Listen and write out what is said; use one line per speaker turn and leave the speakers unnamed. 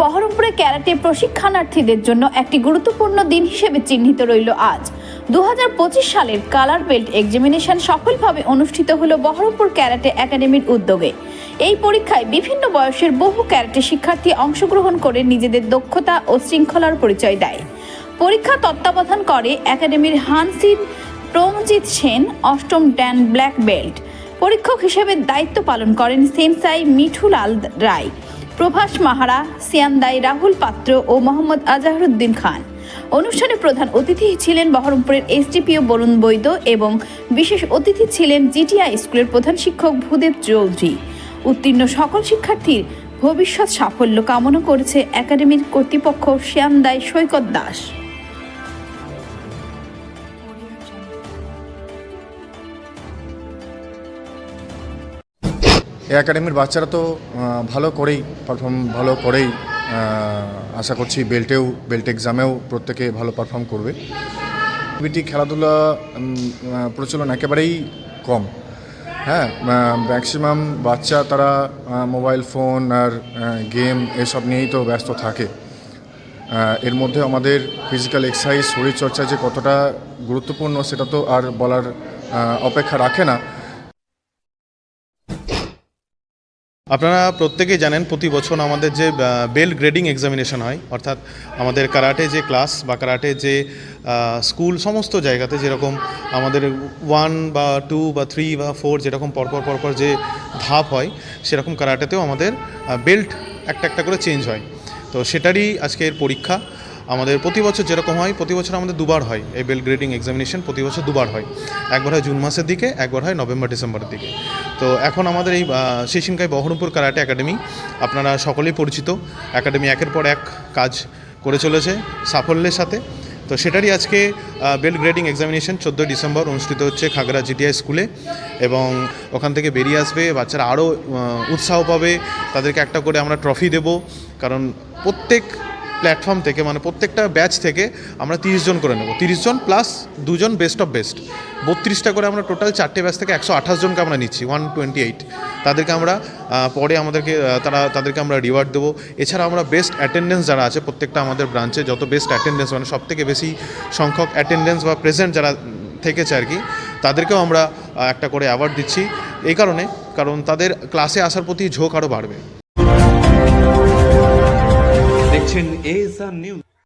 বহরমপুরে ক্যারাটে প্রশিক্ষণার্থীদের জন্য একটি গুরুত্বপূর্ণ দিন হিসেবে চিহ্নিত রইল আজ। দু হাজার পঁচিশ সালের কালার বেল্ট এক্সামিনেশন সফলভাবে অনুষ্ঠিত হলো বহরমপুর ক্যারাটে একাডেমির উদ্যোগে। এই পরীক্ষায় বিভিন্ন বয়সের বহু ক্যারাটে শিক্ষার্থী অংশগ্রহণ করে নিজেদের দক্ষতা ও শৃঙ্খলার পরিচয় দেয়। পরীক্ষা তত্ত্বাবধান করে একাডেমির হানসিন প্রমজিৎ সেন, অষ্টম ড্যান ব্ল্যাক বেল্ট। পরীক্ষক হিসেবে দায়িত্ব পালন করেন সেনসাই মিঠুলাল রায়। প্রভাস মাহারা, সিয়ান্দাই রাহুল পাত্র ও মোহাম্মদ আজাহরুদ্দিন খান। অনুষ্ঠানে প্রধান অতিথি ছিলেন বহরমপুরের এসডিপিও বরুণ বৈদ্য এবং বিশেষ অতিথি ছিলেন জিটিআই স্কুলের প্রধান শিক্ষক ভূদেব চৌধুরী। উত্তীর্ণ সকল শিক্ষার্থীর ভবিষ্যৎ সাফল্য কামনা করেছে একাডেমির কর্তৃপক্ষ শ্যামদাই সৈকত দাস।
এই একাডেমির বাচ্চারা তো ভালো করেই পারফর্ম ভালো করেই আশা করছি বেল্টেও বেল্ট এক্সামেও প্রত্যেকে ভালো পারফর্ম করবে। বিটি খেলাধুলা প্রচলন একেবারেই কম। হ্যাঁ ম্যাক্সিমাম বাচ্চা তারা মোবাইল ফোন আর গেম এসব নিয়েই তো ব্যস্ত থাকে। এর মধ্যে আমাদের ফিজিক্যাল এক্সারসাইজ শরীরচর্চা যে কতটা গুরুত্বপূর্ণ সেটা তো আর বলার অপেক্ষা রাখে না।
আপনারা প্রত্যেকেই জানেন প্রতি বছর আমাদের যে বেল গ্রেডিং এক্সামিনেশন হয়, অর্থাৎ আমাদের কারাটে যে ক্লাস বা কারাটে যে স্কুল সমস্ত জায়গাতে যেরকম আমাদের ওয়ান বা টু বা থ্রি বা ফোর যেরকম পরপর পরপর যে ধাপ হয়, সেরকম কারাটেতেও আমাদের বেল্ট একটা একটা করে চেঞ্জ হয়। তো সেটারই আজকের পরীক্ষা। আমাদের প্রতি বছর যেরকম হয়, প্রতি বছর আমাদের দুবার হয় এই বেল গ্রেডিং এক্সামিনেশন প্রতি বছর দুবার হয়। একবার হয় জুন মাসের দিকে, একবার হয় নভেম্বর, ডিসেম্বরের দিকে। তো এখন আমাদের এই শিশিনকাই বহরমপুর কারাটে একাডেমি, আপনারা সকলেই পরিচিত। একাডেমি একের পর এক কাজ করে চলেছে সাফল্যের সাথে। তো সেটারই আজকে বেল গ্রেডিং এক্সামিনেশন চোদ্দোই ডিসেম্বর অনুষ্ঠিত হচ্ছে খাগড়া জিটিআই স্কুলে এবং ওখান থেকে বেরিয়ে আসবে, বাচ্চারা আরও উৎসাহ পাবে। তাদেরকে একটা করে আমরা ট্রফি দেব। কারণ প্রত্যেক প্ল্যাটফর্ম থেকে মানে প্রত্যেকটা ব্যাচ থেকে আমরা তিরিশ জন করে নেব। তিরিশ জন প্লাস দুজন বেস্ট অফ বেস্ট বত্রিশটা করে আমরা টোটাল চারটে ব্যাচ থেকে একশো আঠাশ জনকে আমরা নিচ্ছি ওয়ান টোয়েন্টি এইট তাদেরকে আমরা পরে আমাদেরকে তারা, তাদেরকে আমরা রিওয়ার্ড দেবো। এছাড়া আমরা বেস্ট অ্যাটেন্ডেন্স যারা আছে প্রত্যেকটা আমাদের ব্রাঞ্চে যত বেস্ট অ্যাটেন্ডেন্স মানে সব থেকে বেশি সংখ্যক অ্যাটেন্ডেন্স বা প্রেজেন্ট যারা থেকেছে আর কি, তাদেরকেও আমরা একটা করে অ্যাওয়ার্ড দিচ্ছি। এই কারণে, কারণ তাদের ক্লাসে আসার প্রতি ঝোঁক আরও বাড়বে।
দেখছেন এস আর নিউজ